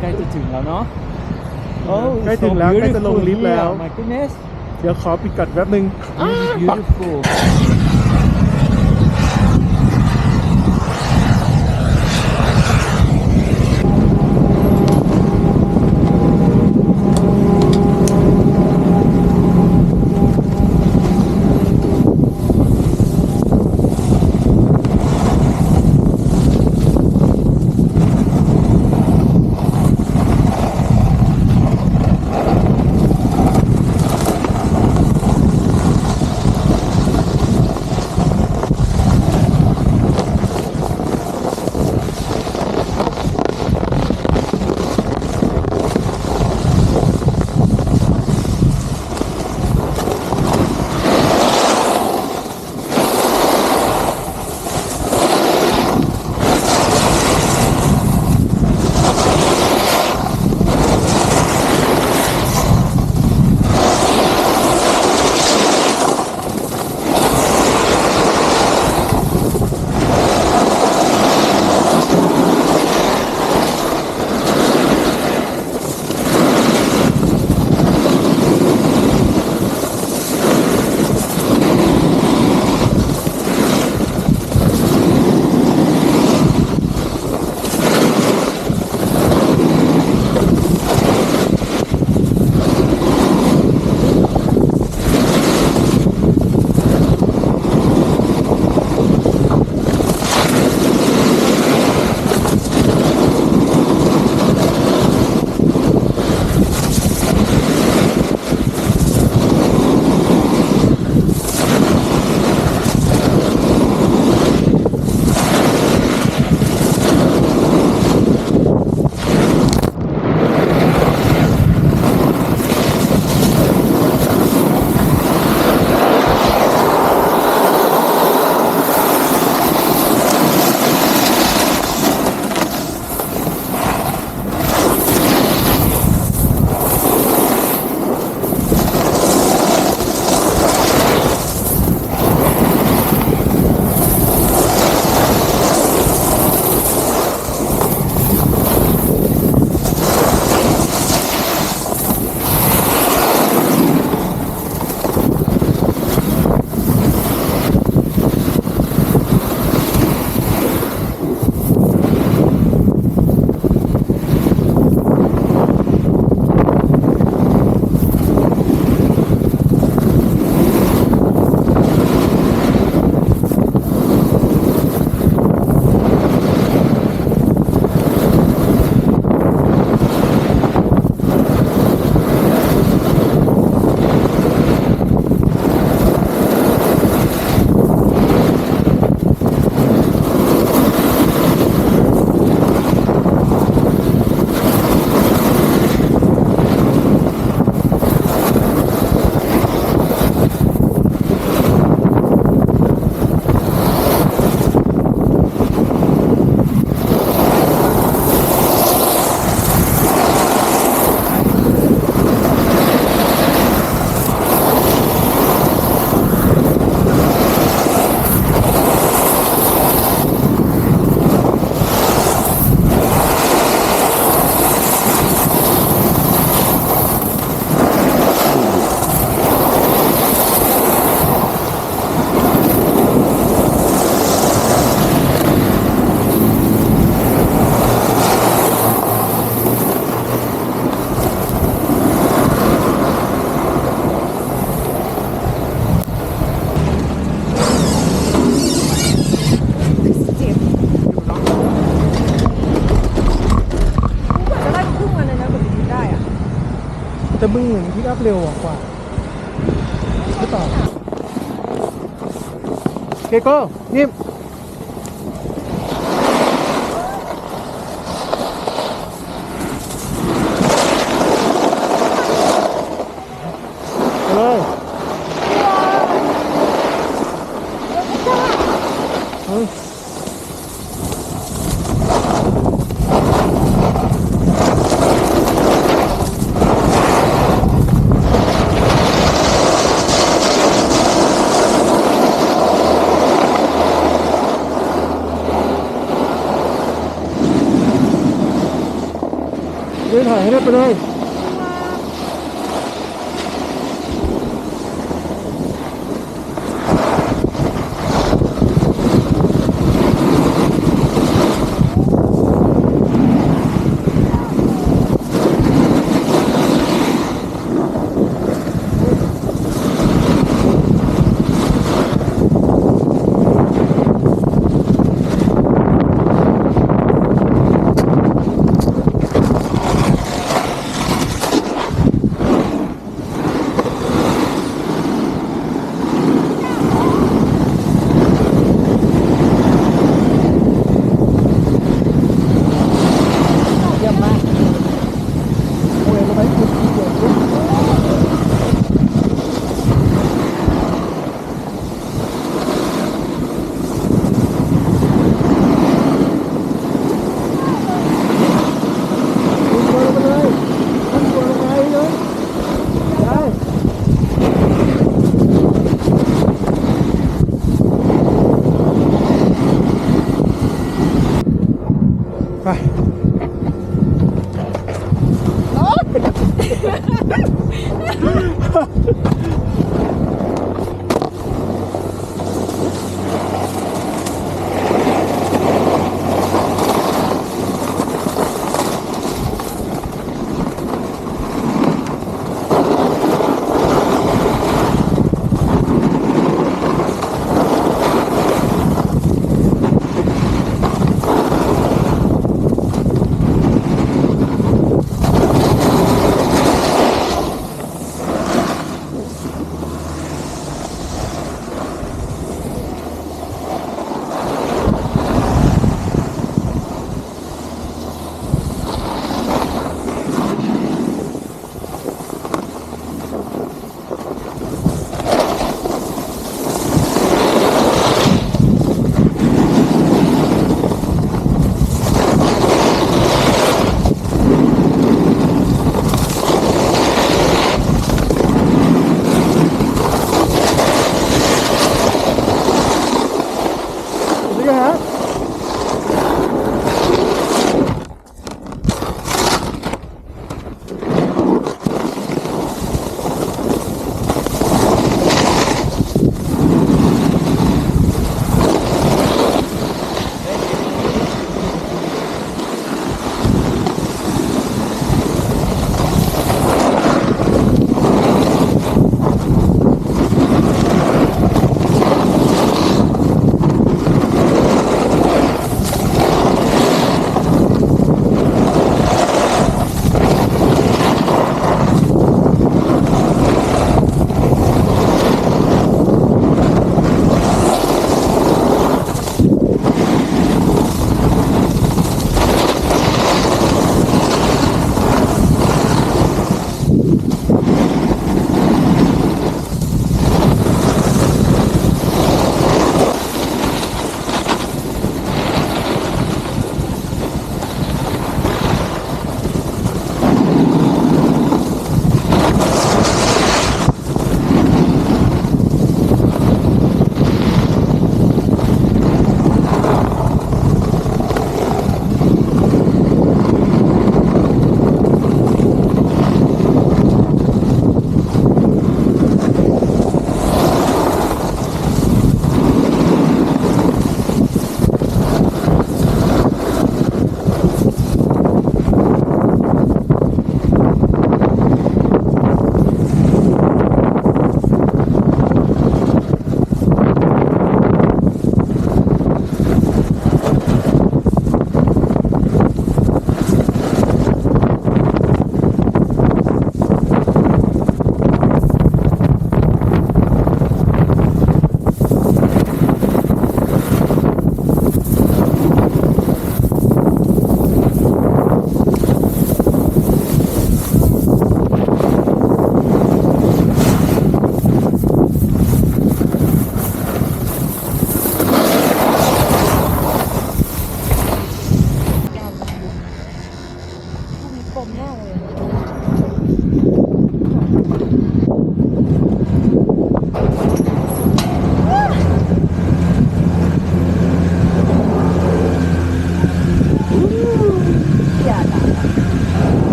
ใกล้จะถึงแล้วเนาะโอ้ใกล้ถึงแล้วใกล้จะลงลิฟต์แล้ว my goodness เดี๋ยวขอปิดกัดแป๊บนึง really beautiful แต่มึงเหมือนพิกอัพเร็วกว่าหรือเปล่าโอเคโก้นิ่ม เดินถ่า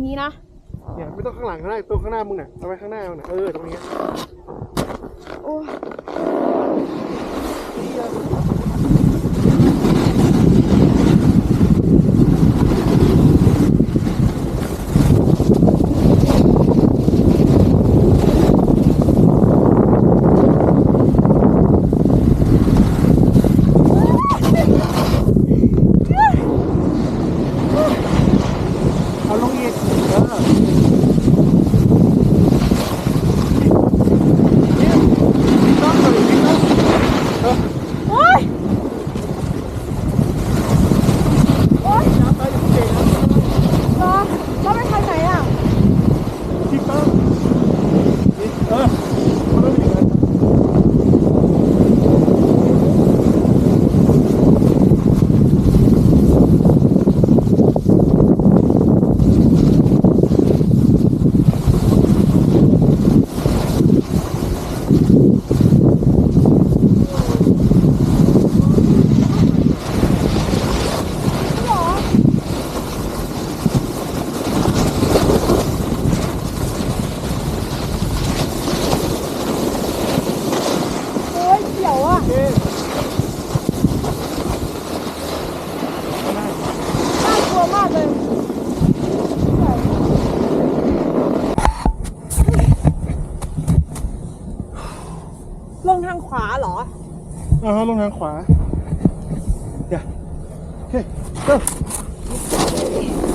นี้นะเนี่ยไม่ต้องข้างหลังก็ได้ตัวข้างหน้ามึงน่ะเอาไว้ข้างหน้ามึงน่ะเออตรงนี้ โอ้ย เอาลงอีกเออนี่ต้องเลยนี่ต้องเออ โอ้ยโอ้ย น้ำไปอยู่เก่งนะ รอแล้วไปทางไหนอะ ที่ต้องนี่เออมันไม่เป็นอย่างนั้น หรอโอ้ยเขียวอะ เอ๊ะ น่ากลัวมากเลย ลงทางขวาเหรออ่าลงทางขวาเดี๋ยวโอเคเ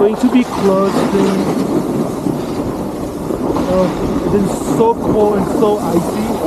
going to be closing. Oh, it is so cold and so icy.